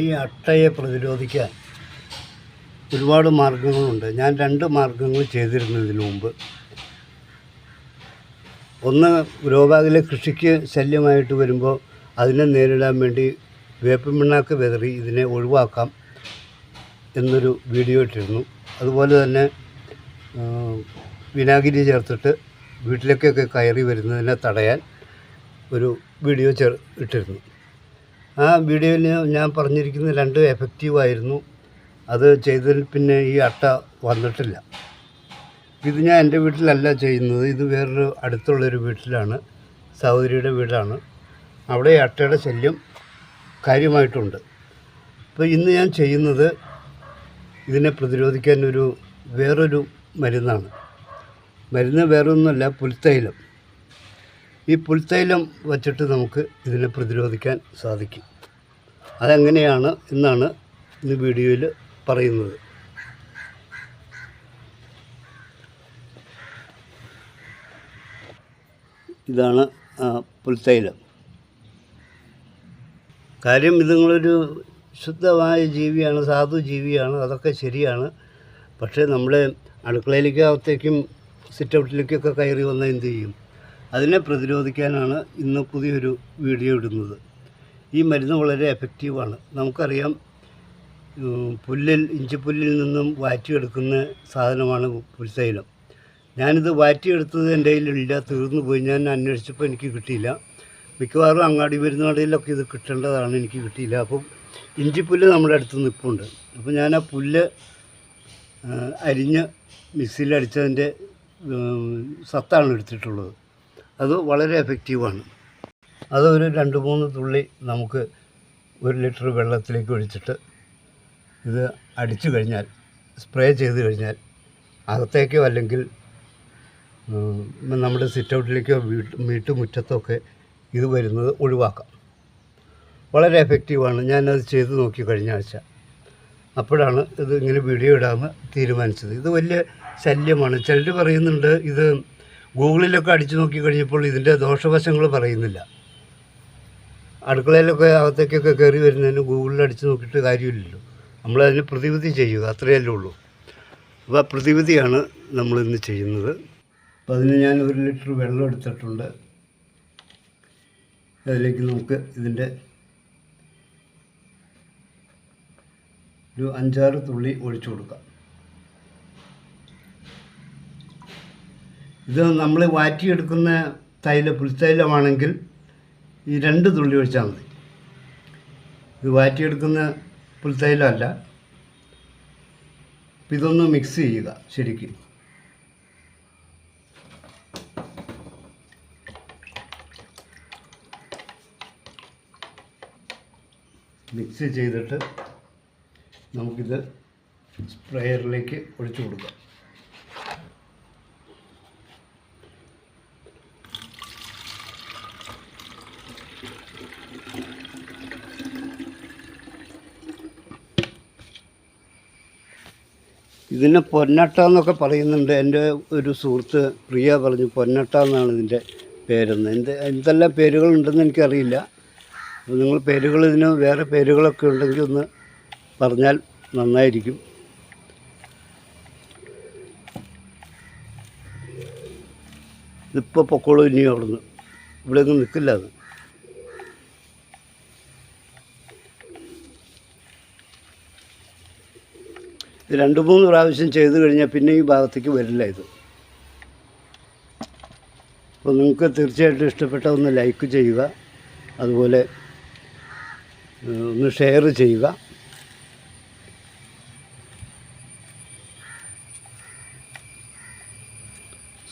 ഈ അട്ടയെ പ്രതിരോധിക്കാൻ ഒരുപാട് മാർഗങ്ങളുണ്ട്. ഞാൻ രണ്ട് മാർഗങ്ങൾ ചെയ്തിരുന്നതിന് മുമ്പ്. ഒന്ന് ഗ്രോബാഗിലെ കൃഷിക്ക് ശല്യമായിട്ട് വരുമ്പോൾ അതിനെ നേരിടാൻ വേണ്ടി വേപ്പിൻ വിതറി ഇതിനെ ഒഴിവാക്കാം എന്നൊരു വീഡിയോ ഇട്ടിരുന്നു. അതുപോലെ തന്നെ വിനാഗിരി ചേർത്തിട്ട് വീട്ടിലേക്കൊക്കെ കയറി വരുന്നതിനെ തടയാൻ ഒരു വീഡിയോ ചേർ ഇട്ടിരുന്നു. ആ വീഡിയോയിൽ ഞാൻ പറഞ്ഞിരിക്കുന്ന രണ്ട് എഫക്റ്റീവായിരുന്നു അത് ചെയ്തതിൽ പിന്നെ ഈ അട്ട വന്നിട്ടില്ല. ഇത് ഞാൻ എന്റെ വീട്ടിലല്ല ചെയ്യുന്നത്. ഇത് വേറൊരു അടുത്തുള്ളൊരു വീട്ടിലാണ്. സഹോദരിയുടെ വീടാണ്. അവിടെ അട്ടയുടെ ശല്യം കാര്യമായിട്ടുണ്ട്. അപ്പോൾ ഇന്ന് ഞാൻ ചെയ്യുന്നത് ഇതിനെ പ്രതിരോധിക്കാൻ ഒരു വേറൊരു മരുന്നാണ്. മരുന്ന് വേറൊന്നുമല്ല പുൽത്തൈലം. ഈ പുൽത്തൈലം വച്ചിട്ട് നമുക്ക് ഇതിനെ പ്രതിരോധിക്കാൻ സാധിക്കും. അതെങ്ങനെയാണ് എന്നാണ് ഇന്ന് വീഡിയോയിൽ പറയുന്നത്. ഇതാണ് പുൽത്തൈലം. കാര്യം ഇത് നിങ്ങളൊരു ശുദ്ധമായ ജീവിയാണ് സാധു ജീവിയാണ് അതൊക്കെ ശരിയാണ്. പക്ഷേ നമ്മൾ അടുക്കളയിലേക്കകത്തേക്കും സിറ്റൗട്ടിലേക്കൊക്കെ കയറി വന്നാൽ എന്ത് ചെയ്യും? അതിനെ പ്രതിരോധിക്കാനാണ് ഇന്ന് പുതിയൊരു വീഡിയോ ഇടുന്നത്. ഈ മരുന്ന് വളരെ എഫക്റ്റീവാണ് നമുക്കറിയാം പുല്ലിൽ ഇഞ്ചിപ്പുല്ലിൽ നിന്നും വാറ്റിയെടുക്കുന്ന സാധനമാണ് പുൽത്തൈലം ഞാനിത് വാറ്റിയെടുത്തത് എന്റെ കയ്യിലില്ല തീർന്നു പോയി. ഞാൻ അന്വേഷിച്ചപ്പോൾ എനിക്ക് കിട്ടിയില്ല. മിക്കവാറും അങ്ങാടി വരുന്ന കടയിലൊക്കെ ഇത് കിട്ടേണ്ടതാണ് എനിക്ക് കിട്ടിയില്ല. അപ്പം ഇഞ്ചിപ്പുല്ല് നമ്മുടെ അടുത്ത് നിൽപ്പുണ്ട് അപ്പോൾ ഞാൻ ആ പുല്ല് അരിഞ്ഞ് മിക്സിയിൽ അടിച്ചതിന്റെ സത്താണ് എടുത്തിട്ടുള്ളത്. അത് വളരെ എഫക്റ്റീവാണ് അതൊരു രണ്ട് മൂന്ന് തുള്ളി നമുക്ക് ഒരു ലിറ്റർ വെള്ളത്തിലേക്ക് ഒഴിച്ചിട്ട് ഇത് അടിച്ചു കഴിഞ്ഞാൽ സ്പ്രേ ചെയ്ത് കഴിഞ്ഞാൽ അകത്തേക്കോ അല്ലെങ്കിൽ നമ്മുടെ സിറ്റൗട്ടിലേക്കോ വീട്ട് വീട്ടുമുറ്റത്തൊക്കെ ഇത് വരുന്നത് ഒഴിവാക്കാം. വളരെ എഫക്റ്റീവാണ് ഞാനത് ചെയ്ത് നോക്കി കഴിഞ്ഞ ആഴ്ച. അപ്പോഴാണ് ഇത് ഇങ്ങനെ വീഡിയോ ഇടാമെന്ന് തീരുമാനിച്ചത്. ഇത് വലിയ ശല്യമാണ്. ചിലർ പറയുന്നുണ്ട് ഇത് ഗൂഗിളിലൊക്കെ അടിച്ചു നോക്കി കഴിഞ്ഞപ്പോൾ ഇതിന്റെ ദോഷവശങ്ങൾ പറയുന്നില്ല. അടുക്കളയിലൊക്കെ അകത്തേക്കൊക്കെ കയറി വരുന്നതിന് ഗൂഗിളിൽ അടിച്ച് നോക്കിയിട്ട് കാര്യമില്ലല്ലോ. നമ്മളതിന് പ്രതിവിധി ചെയ്യുക അത്രയല്ലേ ഉള്ളൂ. അപ്പോൾ പ്രതിവിധിയാണ് നമ്മളിന്ന് ചെയ്യുന്നത്. അപ്പോൾ അതിന് ഞാൻ ഒരു ലിറ്റർ വെള്ളം എടുത്തിട്ടുണ്ട്. അതിലേക്ക് നമുക്ക് ഇതിന്റെ ഒരു അഞ്ചാറ് തുള്ളി ഒഴിച്ചു കൊടുക്കാം. ഇത് നമ്മൾ വാറ്റിയെടുക്കുന്ന തൈല പുൽത്തൈലമാണെങ്കിൽ ഈ രണ്ട് തുള്ളി ഒഴിച്ചാൽ മതി. ഇത് വാറ്റിയെടുക്കുന്ന പുൽത്തൈലമല്ല. ഇതൊന്ന് മിക്സ് ചെയ്യുക ശരിക്കും. മിക്സ് ചെയ്തിട്ട് നമുക്കിത് സ്പ്രെയറിലേക്ക് ഒഴിച്ചു കൊടുക്കാം. ഇതിനെ പൊന്നട്ട എന്നൊക്കെ പറയുന്നുണ്ട്. എന്റെ ഒരു സുഹൃത്ത് പ്രിയ പറഞ്ഞു പൊന്നട്ട എന്നാണ് ഇതിന്റെ പേരെന്ന്. എന്ത് എന്തെല്ലാം പേരുകളുണ്ടെന്ന് എനിക്കറിയില്ല. അപ്പോൾ നിങ്ങൾ പേരുകൾ ഇതിന് വേറെ പേരുകളൊക്കെ ഉണ്ടെങ്കിൽ ഒന്ന് പറഞ്ഞാൽ നന്നായിരിക്കും. ഇതിപ്പോൾ പൊക്കോളൂ ഇനിയും അവിടുന്ന്. ഇവിടെ ഒന്നും നിൽക്കില്ല അത്. ഇത് രണ്ട് മൂന്ന് പ്രാവശ്യം ചെയ്ത് കഴിഞ്ഞാൽ പിന്നെ ഈ ഭാഗത്തേക്ക് വരില്ല ഇത്. അപ്പോൾ നിങ്ങൾക്ക് തീർച്ചയായിട്ടും ഇഷ്ടപ്പെട്ട ഒന്ന് ലൈക്ക് ചെയ്യുക. അതുപോലെ ഒന്ന് ഷെയർ ചെയ്യുക.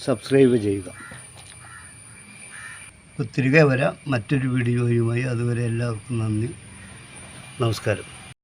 സബ്സ്ക്രൈബ് ചെയ്യുക. തിരികെ വരാം. മറ്റൊരു വീഡിയോയുമായി അതുവരെ എല്ലാവർക്കും നന്ദി. നമസ്കാരം.